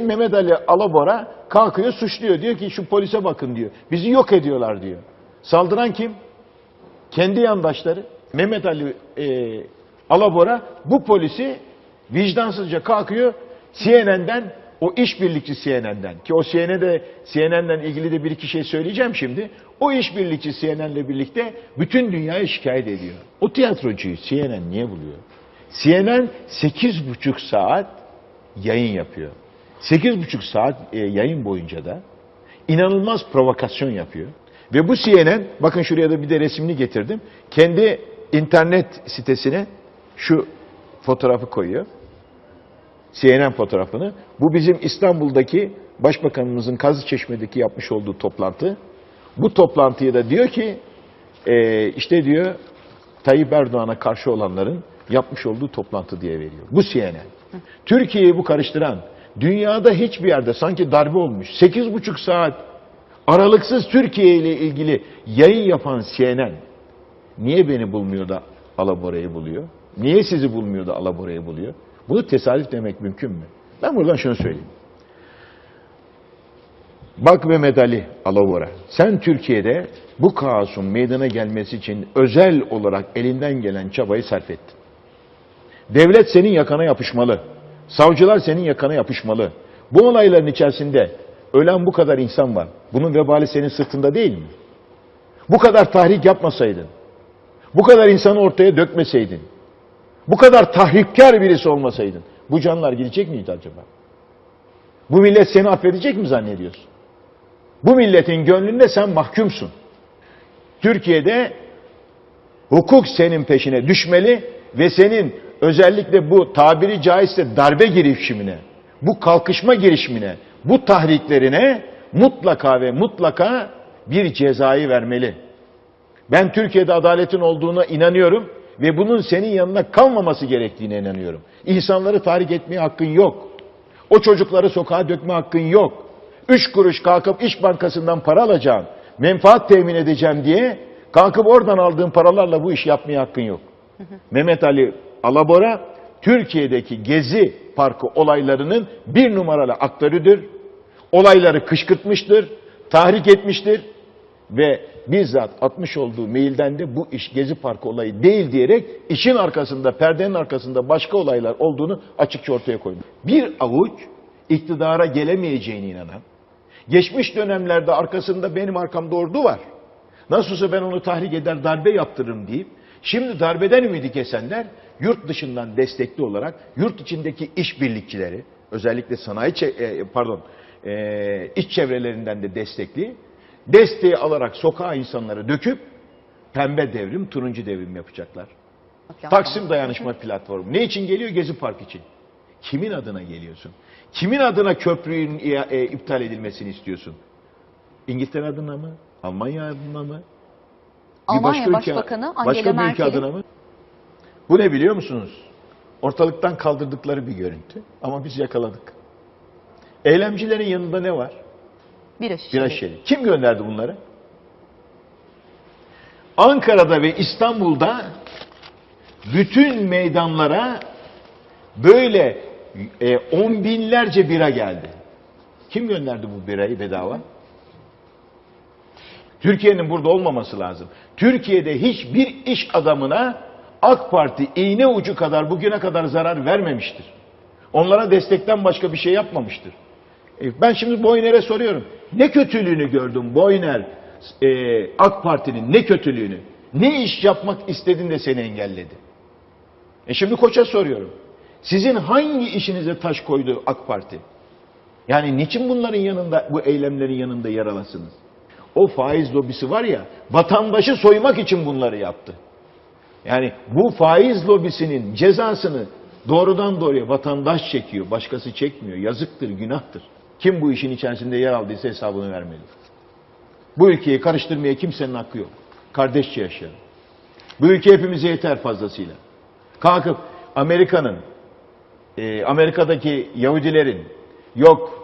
Mehmet Ali Alabora kalkıyor suçluyor. Diyor ki şu polise bakın diyor. Bizi yok ediyorlar diyor. Saldıran kim? Kendi yandaşları. Mehmet Ali e, Alabora bu polisi vicdansızca kalkıyor CNN'den o işbirlikçi CNN'den ki o CNN'de CNN'den ilgili de bir iki şey söyleyeceğim şimdi. O işbirlikçi CNN'le birlikte bütün dünyaya şikayet ediyor. O tiyatrocuyu CNN niye buluyor? CNN 8,5 saat yayın yapıyor. 8,5 saat e, yayın boyunca da inanılmaz provokasyon yapıyor. Ve bu CNN, bakın şuraya da bir de resmini getirdim. Kendi internet sitesine şu fotoğrafı koyuyor. CNN fotoğrafını. Bu bizim İstanbul'daki Başbakanımızın Kazlıçeşme'deki yapmış olduğu toplantı. Bu toplantıyı da diyor ki, e, işte diyor Tayyip Erdoğan'a karşı olanların yapmış olduğu toplantı diye veriyor. Bu CNN. Türkiye'yi bu karıştıran, dünyada hiçbir yerde sanki darbe olmuş. 8,5 saat aralıksız Türkiye ile ilgili yayın yapan CNN niye beni bulmuyor da Alabora'yı buluyor? Niye sizi bulmuyor da Alabora'yı buluyor? Bunu tesadüf demek mümkün mü? Ben buradan şunu söyleyeyim. Bak Mehmet Ali Alabora, sen Türkiye'de bu kaosun meydana gelmesi için özel olarak elinden gelen çabayı sarf ettin. Devlet senin yakana yapışmalı. Savcılar senin yakana yapışmalı. Bu olayların içerisinde ölen bu kadar insan var. Bunun vebali senin sırtında değil mi? Bu kadar tahrik yapmasaydın, bu kadar insanı ortaya dökmeseydin, bu kadar tahrikkar birisi olmasaydın, bu canlar gidecek miydi acaba? Bu millet seni affedecek mi zannediyorsun? Bu milletin gönlünde sen mahkumsun. Türkiye'de hukuk senin peşine düşmeli ve senin özellikle bu tabiri caizse darbe girişimine, bu kalkışma girişimine, bu tahriklerine mutlaka ve mutlaka bir cezayı vermeli. Ben Türkiye'de adaletin olduğuna inanıyorum ve bunun senin yanına kalmaması gerektiğine inanıyorum. İnsanları tahrik etmeye hakkın yok. O çocukları sokağa dökme hakkın yok. Üç kuruş kalkıp İş Bankası'ndan para alacağım, menfaat temin edeceğim diye kalkıp oradan aldığın paralarla bu iş yapmaya hakkın yok. Mehmet Ali Alabora Türkiye'deki Gezi Parkı olaylarının bir numaralı aktörüdür. Olayları kışkırtmıştır, tahrik etmiştir ve bizzat atmış olduğu mailden de bu iş Gezi Parkı olayı değil diyerek işin arkasında, perdenin arkasında başka olaylar olduğunu açıkça ortaya koydu. Bir avuç iktidara gelemeyeceğine inanan, geçmiş dönemlerde arkasında benim arkamda ordu var. Nasılsa ben onu tahrik eder, darbe yaptırırım deyip, şimdi darbeden ümidi kesenler, yurt dışından destekli olarak, yurt içindeki işbirlikçileri, özellikle sanayi, e, pardon, e, iç çevrelerinden de destekli, desteği alarak sokağa insanları döküp, pembe devrim, turuncu devrim yapacaklar. Taksim Dayanışma Platformu. Ne için geliyor? Gezi Park için. Kimin adına geliyorsun? Kimin adına köprünün e, iptal edilmesini istiyorsun? İngiltere adına mı? Almanya adına mı? Almanya ülke- Başbakanı Angela başka bir ülke Merkel'in adına mı? Bu ne biliyor musunuz? Ortalıktan kaldırdıkları bir görüntü ama biz yakaladık. Eylemcilerin yanında ne var? bir şişeli. Kim gönderdi bunları? Ankara'da ve İstanbul'da bütün meydanlara böyle e, on binlerce bira geldi. Kim gönderdi bu birayı bedava? Türkiye'nin burada olmaması lazım. Türkiye'de hiçbir iş adamına AK Parti iğne ucu kadar bugüne kadar zarar vermemiştir. Onlara destekten başka bir şey yapmamıştır. E, Ben şimdi Boyner'e soruyorum. Ne kötülüğünü gördün Boyner e, AK Parti'nin ne kötülüğünü? Ne iş yapmak istedin de seni engelledi? E şimdi Koç'a soruyorum. Sizin hangi işinize taş koydu AK Parti? Yani niçin bunların yanında, bu eylemlerin yanında yer alasınız? O faiz lobisi var ya, vatandaşı soymak için bunları yaptı. Yani bu faiz lobisinin cezasını doğrudan doğruya vatandaş çekiyor, başkası çekmiyor. Yazıktır, günahtır. Kim bu işin içerisinde yer aldıysa hesabını vermeli. Bu ülkeyi karıştırmaya kimsenin hakkı yok. Kardeşçe yaşayalım. Bu ülke hepimize yeter fazlasıyla. Kalkıp Amerika'nın, e, Amerika'daki Yahudilerin, yok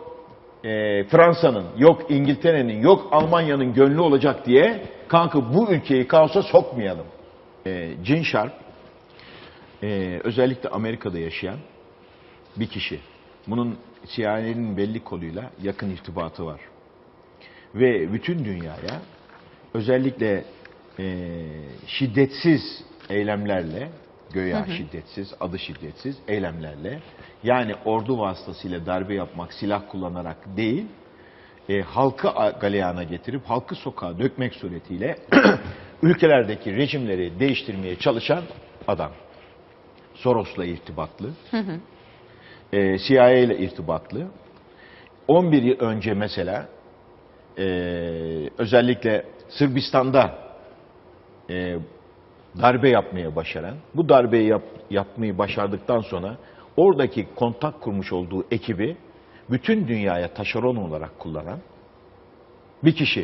e, Fransa'nın, yok İngiltere'nin, yok Almanya'nın gönlü olacak diye kalkıp bu ülkeyi kaosa sokmayalım. E, Gene Sharp, e, özellikle Amerika'da yaşayan bir kişi. Bunun CIA'nin belli koluyla yakın irtibatı var. Ve bütün dünyaya özellikle e, şiddetsiz eylemlerle, göya şiddetsiz, adı şiddetsiz eylemlerle, yani ordu vasıtasıyla darbe yapmak, silah kullanarak değil, e, halkı galeyana getirip halkı sokağa dökmek suretiyle ülkelerdeki rejimleri değiştirmeye çalışan adam. Soros'la irtibatlı, e, CIA ile irtibatlı. 11 yıl önce mesela e, özellikle Sırbistan'da e, darbe yapmaya başaran, bu darbeyi yap- yapmayı başardıktan sonra oradaki kontak kurmuş olduğu ekibi bütün dünyaya taşeron olarak kullanan bir kişi.